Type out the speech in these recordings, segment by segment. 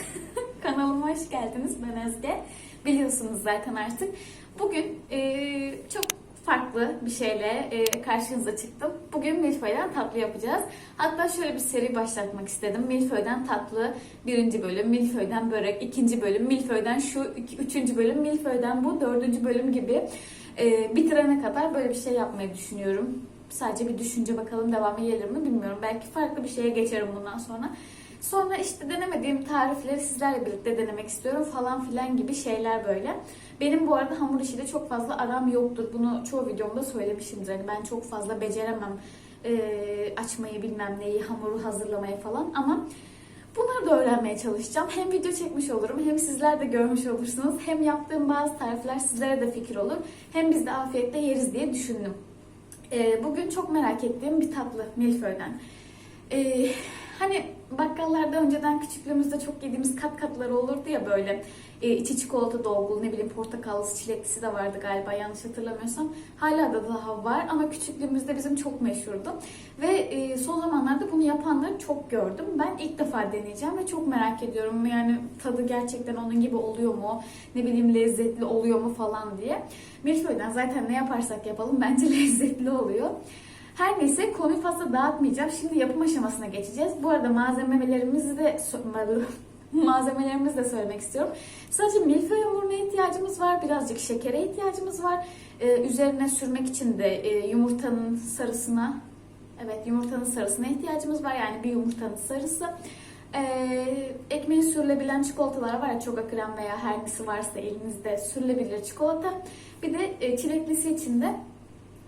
Kanalıma hoş geldiniz. Ben Özge. Biliyorsunuz zaten artık. Bugün e, çok farklı bir şeyle e, karşınıza çıktım. Bugün milföyden tatlı yapacağız. Hatta şöyle bir seri başlatmak istedim. Milföyden tatlı birinci bölüm, milföyden börek ikinci bölüm, milföyden şu iki, üçüncü bölüm, milföyden bu dördüncü bölüm gibi e, bitirene kadar böyle bir şey yapmayı düşünüyorum. Sadece bir düşünce bakalım devamı gelir mi bilmiyorum. Belki farklı bir şeye geçerim bundan sonra. Sonra işte denemediğim tarifleri sizlerle birlikte denemek istiyorum falan filan gibi şeyler böyle. Benim bu arada hamur işiyle çok fazla aram yoktur. Bunu çoğu videomda söylemişimdir. Hani ben çok fazla beceremem eee, açmayı bilmem neyi, hamuru hazırlamayı falan ama bunları da öğrenmeye çalışacağım. Hem video çekmiş olurum hem sizler de görmüş olursunuz. Hem yaptığım bazı tarifler sizlere de fikir olur. Hem biz de afiyetle yeriz diye düşündüm. Ee, bugün çok merak ettiğim bir tatlı milföyden. Ee, hani bakkallarda önceden küçüklüğümüzde çok yediğimiz kat katları olurdu ya böyle e, içi çikolata dolgulu ne bileyim portakallısı çileklisi de vardı galiba yanlış hatırlamıyorsam. Hala da daha var ama küçüklüğümüzde bizim çok meşhurdu. Ve e, son zamanlarda bunu yapanları çok gördüm. Ben ilk defa deneyeceğim ve çok merak ediyorum. Yani tadı gerçekten onun gibi oluyor mu? Ne bileyim lezzetli oluyor mu falan diye. Milföy'den zaten ne yaparsak yapalım bence lezzetli oluyor. Her neyse konuyu fazla dağıtmayacağım. Şimdi yapım aşamasına geçeceğiz. Bu arada malzemelerimizi de malzemelerimizi de söylemek istiyorum. Sadece milföy hamuruna ihtiyacımız var. Birazcık şekere ihtiyacımız var. Ee, üzerine sürmek için de e, yumurtanın sarısına evet yumurtanın sarısına ihtiyacımız var. Yani bir yumurtanın sarısı. Ee, ekmeği sürülebilen çikolatalar var ya çok krem veya her nesi varsa elinizde sürülebilir çikolata. Bir de e, çileklisi için de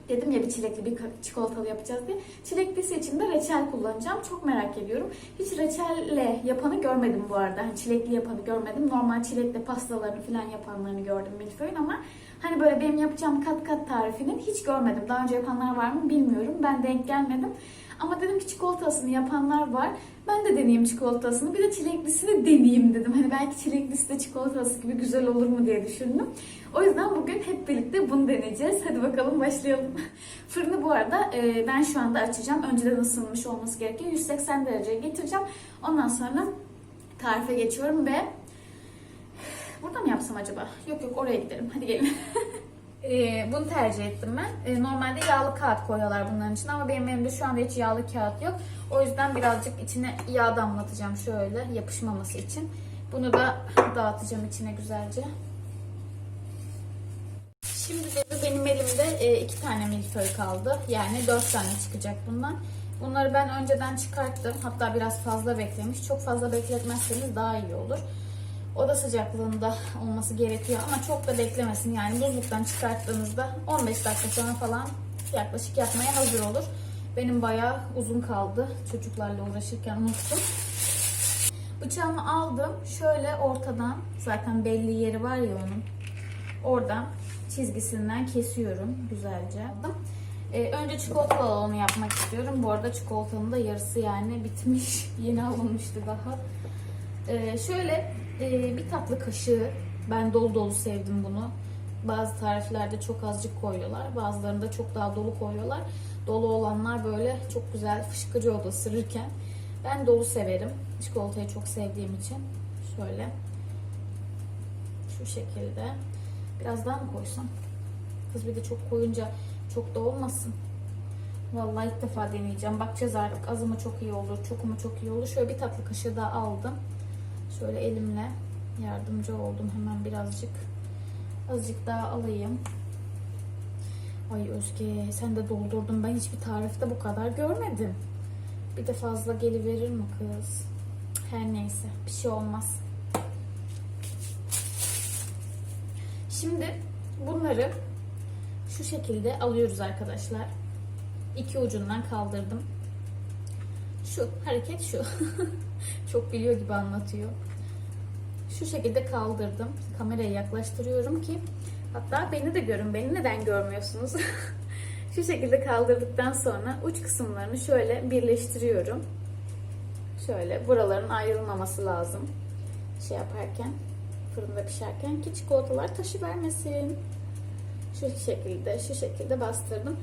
Dedim ya bir çilekli bir çikolatalı yapacağız diye. Çileklisi için de reçel kullanacağım. Çok merak ediyorum. Hiç reçelle yapanı görmedim bu arada. Hani çilekli yapanı görmedim. Normal çilekli pastalarını falan yapanlarını gördüm milföyün ama hani böyle benim yapacağım kat kat tarifinin hiç görmedim. Daha önce yapanlar var mı bilmiyorum. Ben denk gelmedim. Ama dedim ki çikolatasını yapanlar var. Ben de deneyeyim çikolatasını. Bir de çileklisini deneyeyim dedim. Hani belki çileklisi de çikolatası gibi güzel olur mu diye düşündüm. O yüzden bugün hep birlikte bunu deneyeceğiz. Hadi bakalım başlayalım. Fırını bu arada e, ben şu anda açacağım. Önceden ısınmış olması gerekiyor. 180 dereceye getireceğim. Ondan sonra tarife geçiyorum ve burada mı yapsam acaba? Yok yok oraya gidelim. Hadi gelin. Ee, bunu tercih ettim ben. Ee, normalde yağlı kağıt koyuyorlar bunların için ama benim elimde şu anda hiç yağlı kağıt yok. O yüzden birazcık içine yağ damlatacağım şöyle yapışmaması için. Bunu da dağıtacağım içine güzelce. Şimdi benim elimde e, iki tane milföy kaldı. Yani dört tane çıkacak bundan. Bunları ben önceden çıkarttım. Hatta biraz fazla beklemiş. Çok fazla bekletmezseniz daha iyi olur. Oda sıcaklığında olması gerekiyor ama çok da beklemesin. Yani buzluktan çıkarttığınızda 15 dakika sonra falan yaklaşık yapmaya hazır olur. Benim bayağı uzun kaldı. Çocuklarla uğraşırken unuttum. Bıçağımı aldım. Şöyle ortadan zaten belli yeri var ya onun. Oradan çizgisinden kesiyorum güzelce. Ee, önce çikolatalı olanı yapmak istiyorum. Bu arada çikolatanın da yarısı yani bitmiş. Yeni alınmıştı daha. Ee, şöyle e, bir tatlı kaşığı ben dolu dolu sevdim bunu. Bazı tariflerde çok azıcık koyuyorlar. Bazılarında çok daha dolu koyuyorlar. Dolu olanlar böyle çok güzel fışkırıyor da ısırırken. Ben dolu severim. Çikolatayı çok sevdiğim için. Şöyle. Şu şekilde. Biraz daha mı koysam? Kız bir de çok koyunca çok da olmasın. Vallahi ilk defa deneyeceğim. Bakacağız artık. Az mı çok iyi olur, çok mu çok iyi olur. Şöyle bir tatlı kaşığı daha aldım. Şöyle elimle yardımcı oldum hemen birazcık. Azıcık daha alayım. Ay Özge sen de doldurdun. Ben hiçbir tarifte bu kadar görmedim. Bir de fazla geliverir mi kız? Her neyse bir şey olmaz. Şimdi bunları şu şekilde alıyoruz arkadaşlar. İki ucundan kaldırdım. Şu hareket şu. Çok biliyor gibi anlatıyor. Şu şekilde kaldırdım. Kameraya yaklaştırıyorum ki hatta beni de görün. Beni neden görmüyorsunuz? şu şekilde kaldırdıktan sonra uç kısımlarını şöyle birleştiriyorum. Şöyle buraların ayrılmaması lazım. Şey yaparken fırında pişerken ki çikolatalar taşı vermesin. Şu şekilde, şu şekilde bastırdım.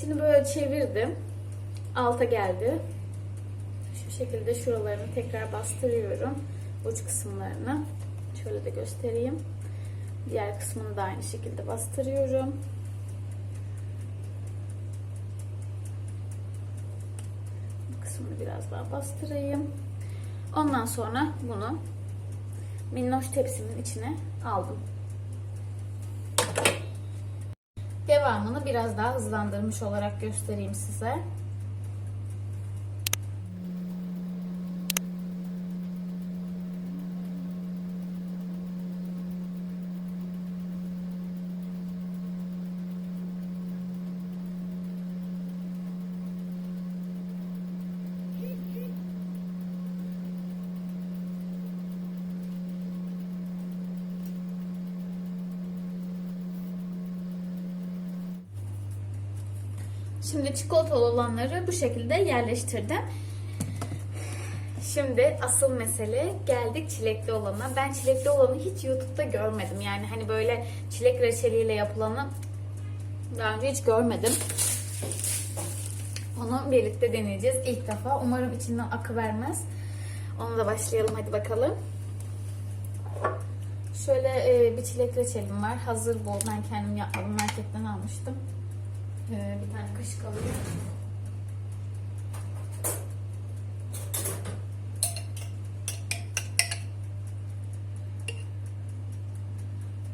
Şimdi böyle çevirdim. Alta geldi. Şu şekilde şuralarını tekrar bastırıyorum. uç kısımlarını. Şöyle de göstereyim. Diğer kısmını da aynı şekilde bastırıyorum. Bu kısmını biraz daha bastırayım. Ondan sonra bunu minnoş tepsimin içine aldım. Devamını biraz daha hızlandırmış olarak göstereyim size. Şimdi çikolatalı olanları bu şekilde yerleştirdim. Şimdi asıl mesele geldik çilekli olana. Ben çilekli olanı hiç YouTube'da görmedim. Yani hani böyle çilek reçeliyle yapılanı daha önce hiç görmedim. Onu birlikte deneyeceğiz ilk defa. Umarım içinden akı vermez. Onu da başlayalım hadi bakalım. Şöyle e, bir çilek reçelim var. Hazır bu. Ben kendim yapmadım. Marketten almıştım. Ee, bir tane kaşık alayım.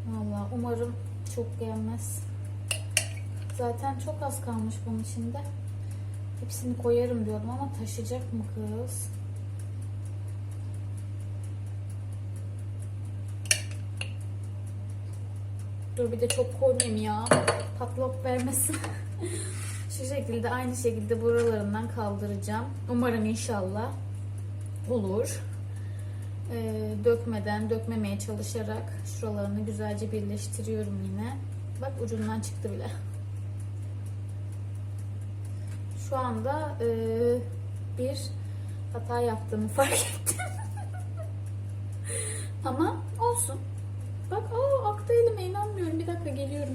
Vallahi umarım çok gelmez. Zaten çok az kalmış bunun içinde. Hepsini koyarım diyordum ama taşıyacak mı kız? Dur bir de çok koymayayım ya. Patlak vermesin. Şu şekilde aynı şekilde buralarından kaldıracağım. Umarım inşallah olur. Ee, dökmeden, dökmemeye çalışarak şuralarını güzelce birleştiriyorum yine. Bak ucundan çıktı bile. Şu anda e, bir hata yaptığımı fark ettim. Ama olsun. Bak aa aktı elime inanmıyorum. Bir dakika geliyorum.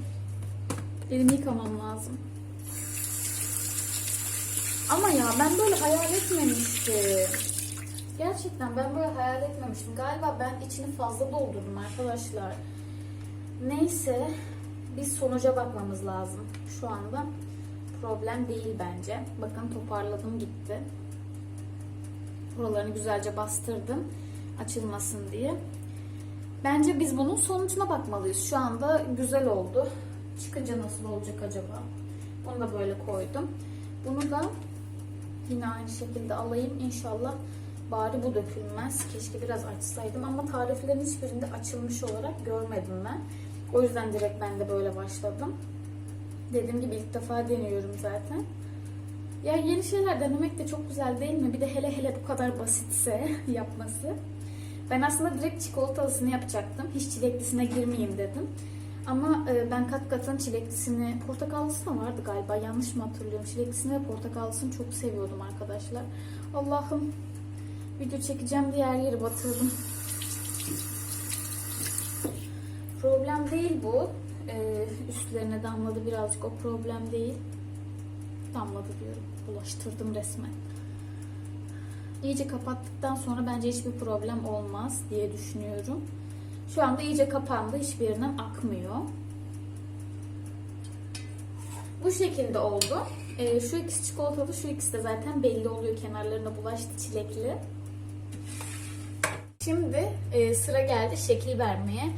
Elimi yıkamam lazım. Ama ya ben böyle hayal etmemiştim. Gerçekten ben böyle hayal etmemiştim. Galiba ben içini fazla doldurdum arkadaşlar. Neyse biz sonuca bakmamız lazım. Şu anda problem değil bence. Bakın toparladım gitti. Buralarını güzelce bastırdım açılmasın diye. Bence biz bunun sonucuna bakmalıyız. Şu anda güzel oldu. Çıkınca nasıl olacak acaba? Bunu da böyle koydum. Bunu da yine aynı şekilde alayım. İnşallah bari bu dökülmez. Keşke biraz açsaydım ama tariflerin hiçbirinde açılmış olarak görmedim ben. O yüzden direkt ben de böyle başladım. Dediğim gibi ilk defa deniyorum zaten. Ya yeni şeyler denemek de çok güzel değil mi? Bir de hele hele bu kadar basitse yapması. Ben aslında direkt çikolatalısını yapacaktım. Hiç çileklisine girmeyeyim dedim. Ama e, ben kat katın çileklisini, portakallısı da vardı galiba. Yanlış mı hatırlıyorum? Çileklisini ve portakallısını çok seviyordum arkadaşlar. Allah'ım video çekeceğim diye her yeri batırdım. Problem değil bu. E, üstlerine damladı birazcık. O problem değil. Damladı diyorum. Bulaştırdım resmen. İyice kapattıktan sonra bence hiçbir problem olmaz diye düşünüyorum. Şu anda iyice kapandı. Hiçbir yerinden akmıyor. Bu şekilde oldu. Ee, şu ikisi çikolatalı, şu ikisi de zaten belli oluyor. Kenarlarına bulaştı çilekli. Şimdi e, sıra geldi şekil vermeye.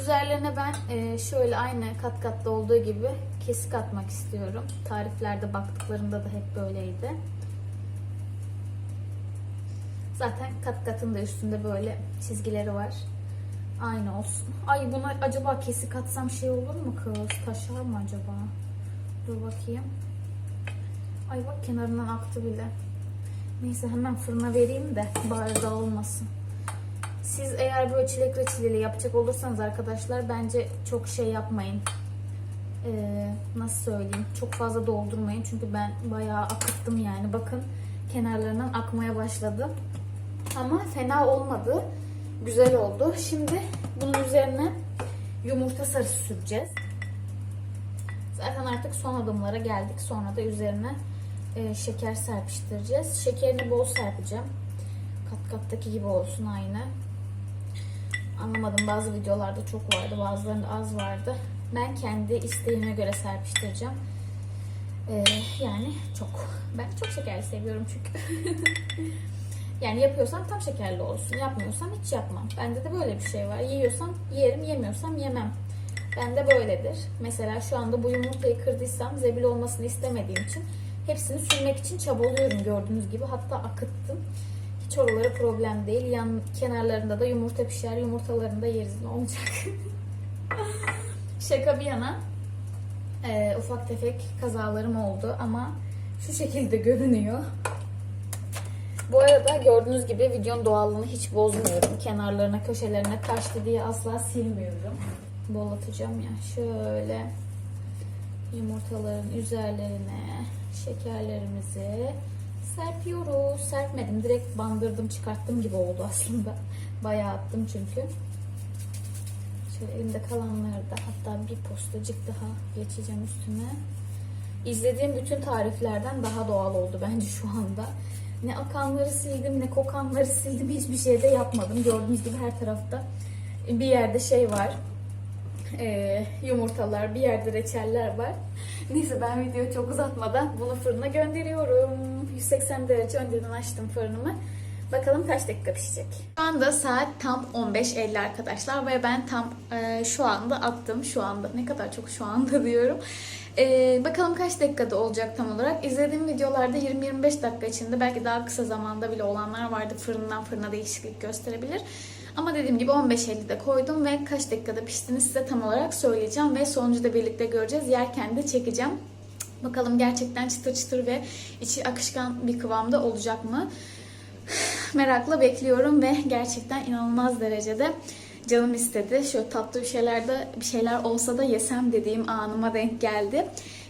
Üzerlerine ben e, şöyle aynı kat katlı olduğu gibi kesik atmak istiyorum. Tariflerde baktıklarında da hep böyleydi. Zaten kat katın da üstünde böyle çizgileri var. Aynı olsun. Ay buna acaba kesik atsam şey olur mu kız? Taşar mı acaba? Dur bakayım. Ay bak kenarından aktı bile. Neyse hemen fırına vereyim de bari dağılmasın. Siz eğer böyle çilek reçeliyle yapacak olursanız arkadaşlar bence çok şey yapmayın. Ee, nasıl söyleyeyim? Çok fazla doldurmayın. Çünkü ben bayağı akıttım yani. Bakın kenarlarından akmaya başladı. Ama fena olmadı. Güzel oldu. Şimdi bunun üzerine yumurta sarısı süreceğiz. Zaten artık son adımlara geldik. Sonra da üzerine e, şeker serpiştireceğiz. Şekerini bol serpeceğim. Kat kattaki gibi olsun aynı. Anlamadım bazı videolarda çok vardı bazılarında az vardı. Ben kendi isteğime göre serpiştireceğim. Ee, yani çok. Ben çok şekerli seviyorum çünkü. yani yapıyorsam tam şekerli olsun. Yapmıyorsam hiç yapmam. Bende de böyle bir şey var. Yiyorsam yerim, yemiyorsam yemem. Bende böyledir. Mesela şu anda bu yumurtayı kırdıysam zebil olmasını istemediğim için hepsini sürmek için çabalıyorum gördüğünüz gibi. Hatta akıttım. Hiç oraları problem değil. Yan kenarlarında da yumurta pişer. Yumurtalarını da yeriz. Ne olacak? Şaka bir yana e, ufak tefek kazalarım oldu ama şu şekilde görünüyor. Bu arada gördüğünüz gibi videonun doğallığını hiç bozmuyorum. Kenarlarına, köşelerine kaçtı diye asla silmiyorum. Bol atacağım ya. Şöyle yumurtaların üzerlerine şekerlerimizi serpiyoruz. Serpmedim. Direkt bandırdım, çıkarttım gibi oldu aslında. Bayağı attım çünkü. Şöyle elimde kalanları da hatta bir postacık daha geçeceğim üstüne. İzlediğim bütün tariflerden daha doğal oldu bence şu anda. Ne akanları sildim ne kokanları sildim hiçbir şey de yapmadım. Gördüğünüz gibi her tarafta bir yerde şey var. Ee, yumurtalar, bir yerde reçeller var. Neyse ben videoyu çok uzatmadan bunu fırına gönderiyorum. 180 derece önceden açtım fırınımı. Bakalım kaç dakika pişecek. Şu anda saat tam 15.50 arkadaşlar ve ben tam e, şu anda attım. Şu anda ne kadar çok şu anda diyorum. E, bakalım kaç dakikada olacak tam olarak. İzlediğim videolarda 20-25 dakika içinde belki daha kısa zamanda bile olanlar vardı. Fırından fırına değişiklik gösterebilir. Ama dediğim gibi 15.50'de koydum ve kaç dakikada piştiğini size tam olarak söyleyeceğim ve sonucu da birlikte göreceğiz. Yerken de çekeceğim. Bakalım gerçekten çıtır çıtır ve içi akışkan bir kıvamda olacak mı? Merakla bekliyorum ve gerçekten inanılmaz derecede canım istedi. Şöyle tatlı bir şeyler de bir şeyler olsa da yesem dediğim anıma denk geldi.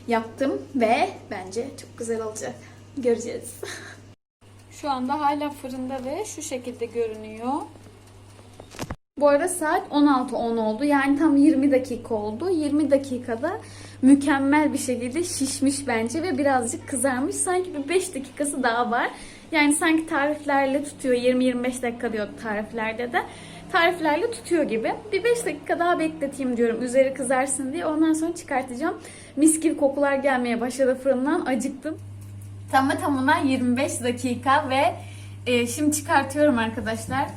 Yaptım ve bence çok güzel olacak. Göreceğiz. Şu anda hala fırında ve şu şekilde görünüyor. Bu arada saat 16.10 oldu. Yani tam 20 dakika oldu. 20 dakikada mükemmel bir şekilde şişmiş bence ve birazcık kızarmış. Sanki bir 5 dakikası daha var. Yani sanki tariflerle tutuyor. 20-25 dakika diyor tariflerde de. Tariflerle tutuyor gibi. Bir 5 dakika daha bekleteyim diyorum. Üzeri kızarsın diye. Ondan sonra çıkartacağım. Mis gibi kokular gelmeye başladı fırından. Acıktım. Tamı tamına 25 dakika ve e, şimdi çıkartıyorum arkadaşlar.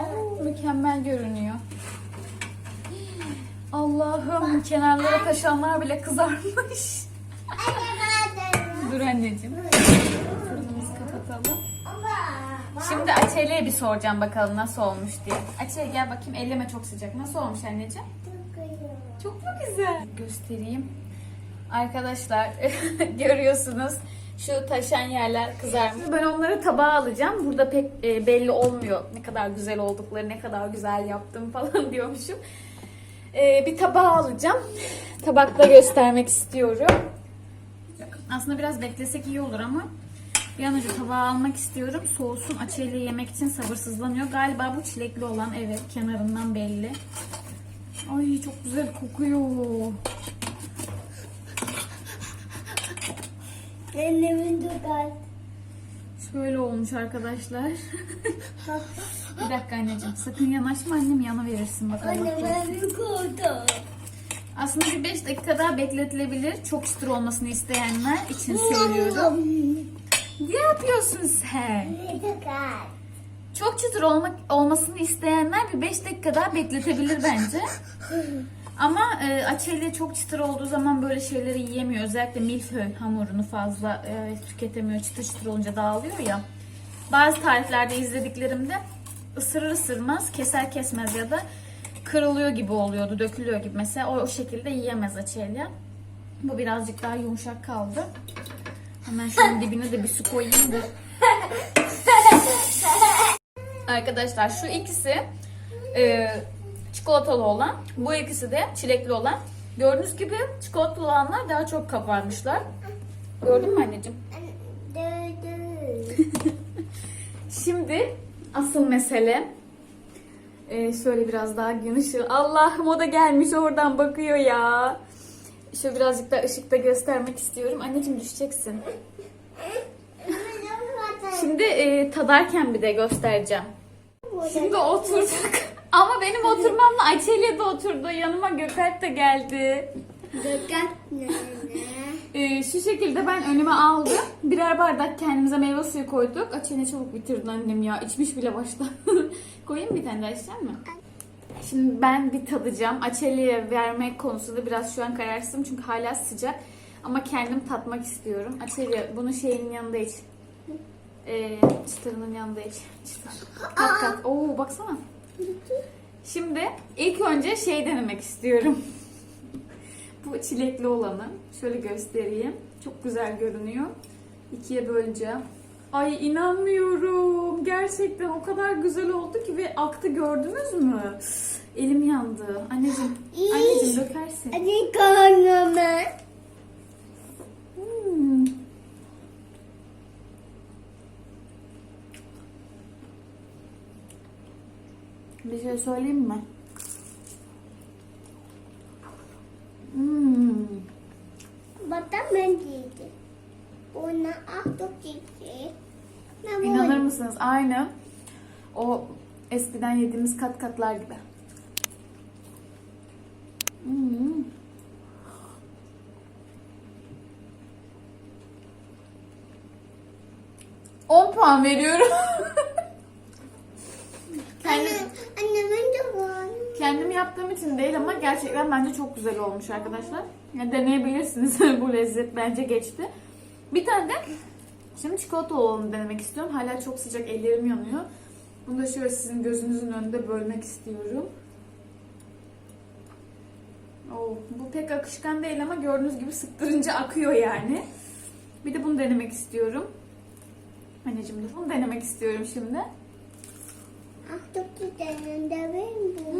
Oo, mükemmel görünüyor. Allah'ım kenarlara taşanlar bile kızarmış. Dur anneciğim. Şimdi Açelya'ya bir soracağım bakalım nasıl olmuş diye. Açelya gel bakayım elleme çok sıcak. Nasıl olmuş anneciğim? Çok mu güzel? Göstereyim. Arkadaşlar görüyorsunuz şu taşan yerler kızarmış. Ben onları tabağa alacağım. Burada pek e, belli olmuyor ne kadar güzel oldukları, ne kadar güzel yaptım falan diyormuşum. E, bir tabağa alacağım. Tabakla göstermek istiyorum. Aslında biraz beklesek iyi olur ama bir an önce tabağa almak istiyorum. Soğusun açıyla yemek için sabırsızlanıyor. Galiba bu çilekli olan evet kenarından belli. Ay çok güzel kokuyor. Ellemin tutar. Şöyle olmuş arkadaşlar. bir dakika anneciğim sakın yanaşma annem yana verirsin bakalım. Anne ben bir kurdu. Aslında bir 5 dakika daha bekletilebilir. Çok çıtır olmasını isteyenler için söylüyorum. Yapıyorsun sen? Çok çıtır olmak olmasını isteyenler bir 5 dakika daha bekletebilir bence. Ama e, açeli çok çıtır olduğu zaman böyle şeyleri yiyemiyor. Özellikle milföy hamurunu fazla e, tüketemiyor. Çıtır çıtır olunca dağılıyor ya. Bazı tariflerde izlediklerimde ısırır ısırmaz, keser kesmez ya da kırılıyor gibi oluyordu, dökülüyor gibi. Mesela o, o şekilde yiyemez açelya. Bu birazcık daha yumuşak kaldı. Hemen şunun dibine de bir su koyayım da. Arkadaşlar şu ikisi e, çikolatalı olan, bu ikisi de çilekli olan. Gördüğünüz gibi çikolatalı olanlar daha çok kabarmışlar. Gördün mü anneciğim? Şimdi asıl mesele e, şöyle biraz daha gün ışığı. Allah'ım o da gelmiş oradan bakıyor ya. Şöyle birazcık da ışıkta göstermek istiyorum. Anneciğim düşeceksin. Şimdi e, tadarken bir de göstereceğim. Şimdi oturduk. Ama benim oturmamla Ayça'yla de oturdu. Yanıma Gökalp de geldi. Dikkat nene. Ee, şu şekilde ben önüme aldım. Birer bardak kendimize meyve suyu koyduk. Açı ne çabuk bitirdin annem ya. İçmiş bile başta. Koyayım bir tane daha içecek mi? Şimdi ben bir tadacağım. Açelya'ya vermek konusunda biraz şu an kararsızım çünkü hala sıcak. Ama kendim tatmak istiyorum. Açelya bunu şeyin yanında iç. Ee, çıtırının yanında iç. Çıtır. Kat kat. Oo baksana. Şimdi ilk önce şey denemek istiyorum. Bu çilekli olanı. Şöyle göstereyim. Çok güzel görünüyor. İkiye böleceğim. Ay inanmıyorum. Gerçekten o kadar güzel oldu ki ve aktı gördünüz mü? Elim yandı. Anneciğim, anneciğim dökersin. Hadi karnıma. Hmm. Bir şey söyleyeyim mi? Hmm. Bata ben giydi. Ona aktık giydi. Ne bu? İnanır mısınız? Aynı o eskiden yediğimiz kat katlar gibi. Hmm. On puan veriyorum. Kendim, anne kendim yaptığım için değil ama gerçekten bence çok güzel olmuş arkadaşlar. Ya deneyebilirsiniz. Bu lezzet bence geçti. Bir tane de şimdi çikolata olanı denemek istiyorum. Hala çok sıcak ellerim yanıyor. Bunu da şöyle sizin gözünüzün önünde bölmek istiyorum. Oo, bu pek akışkan değil ama gördüğünüz gibi sıktırınca akıyor yani. Bir de bunu denemek istiyorum. Anneciğim dur bunu denemek istiyorum şimdi. Aktık giydiğinde ben bu.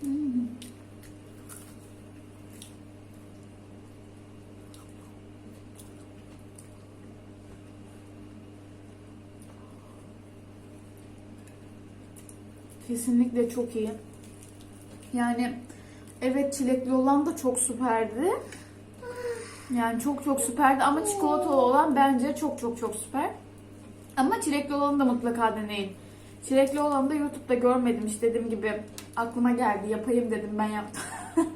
Hmm. Kesinlikle çok iyi. Yani evet çilekli olan da çok süperdi. Yani çok çok süperdi ama çikolatalı olan bence çok çok çok süper. Ama çilekli olanı da mutlaka deneyin. Çilekli olanı da YouTube'da görmedim işte dediğim gibi aklıma geldi yapayım dedim ben yaptım.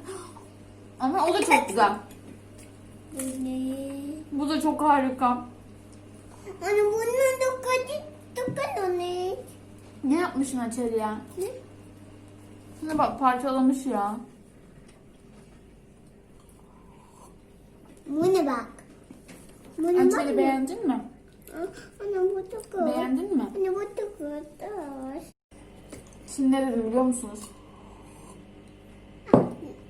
Ama o da çok güzel. Bu da çok harika. Anne bunun dokundu. Dokun ne? Ne yapmışsın Açeli ya? Ne? Şuna bak parçalamış ya. Buna bak. Buna bak. Açeli beğendin mi? Anne bu dokun. Beğendin mi? Anne bu dokun. Şimdi ne dedim biliyor musunuz?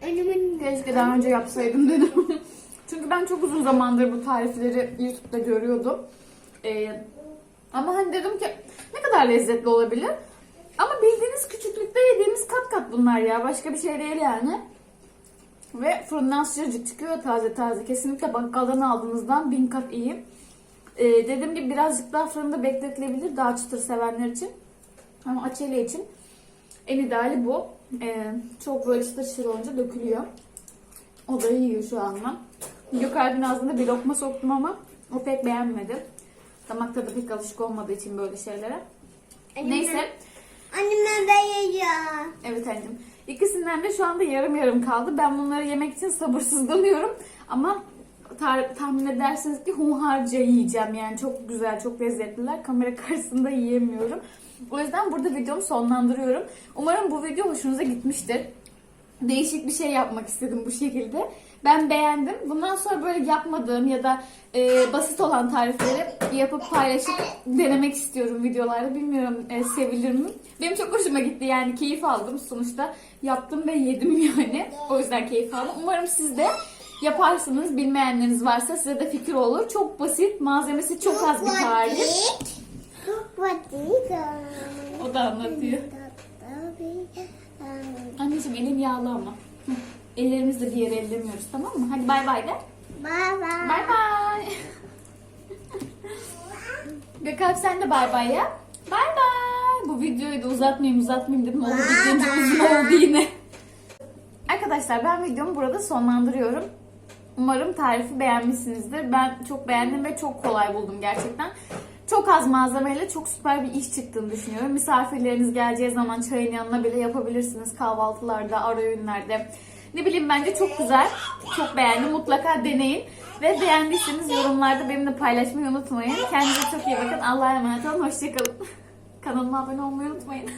Annemin Keşke daha önce yapsaydım dedim. Çünkü ben çok uzun zamandır bu tarifleri YouTube'da görüyordum. Ee, ama hani dedim ki ne kadar lezzetli olabilir? Ama bildiğiniz küçüklükte yediğimiz kat kat bunlar ya. Başka bir şey değil yani. Ve fırından sıcacık çıkıyor taze taze. Kesinlikle bakkaldan aldığınızdan bin kat iyi. Ee, dediğim gibi birazcık daha fırında bekletilebilir daha çıtır sevenler için. Ama açeli için en ideali bu. Ee, çok böyle çıtır çıtır olunca dökülüyor. O da yiyor şu anda. Gökalp'in ağzında bir lokma soktum ama o pek beğenmedi. Damak tadı pek alışık olmadığı için böyle şeylere. Neyse. Anneme ben yiyeceğim. Evet anneciğim. İkisinden de şu anda yarım yarım kaldı. Ben bunları yemek için sabırsızlanıyorum. Ama tahmin edersiniz ki hunharca yiyeceğim. Yani çok güzel, çok lezzetliler. Kamera karşısında yiyemiyorum. O yüzden burada videomu sonlandırıyorum. Umarım bu video hoşunuza gitmiştir. Değişik bir şey yapmak istedim bu şekilde. Ben beğendim. Bundan sonra böyle yapmadığım ya da e, basit olan tarifleri yapıp paylaşıp denemek istiyorum videolarda. Bilmiyorum e, sevilir mi? Benim çok hoşuma gitti yani keyif aldım sonuçta. Yaptım ve yedim yani. O yüzden keyif aldım. Umarım siz de yaparsınız. Bilmeyenleriniz varsa size de fikir olur. Çok basit. Malzemesi çok az bir tarif. Çok basit. O da anlatıyor. Anneciğim elin yağlı ama. Ellerimizle yere ellemiyoruz tamam mı? Hadi bay bay de. Bye bye. Bay bay. Gökalp sen de bay bay ya. Bay bay. Bu videoyu da uzatmayayım uzatmayayım dedim. Oldu bitince uzun oldu yine. Arkadaşlar ben videomu burada sonlandırıyorum. Umarım tarifi beğenmişsinizdir. Ben çok beğendim ve çok kolay buldum gerçekten. Çok az malzemeyle çok süper bir iş çıktığını düşünüyorum. Misafirleriniz geleceği zaman çayın yanına bile yapabilirsiniz. Kahvaltılarda, ara öğünlerde. Ne bileyim bence çok güzel. Çok beğendim. Mutlaka deneyin. Ve beğendiyseniz yorumlarda benimle paylaşmayı unutmayın. Kendinize çok iyi bakın. Allah'a emanet olun. Hoşçakalın. Kanalıma abone olmayı unutmayın.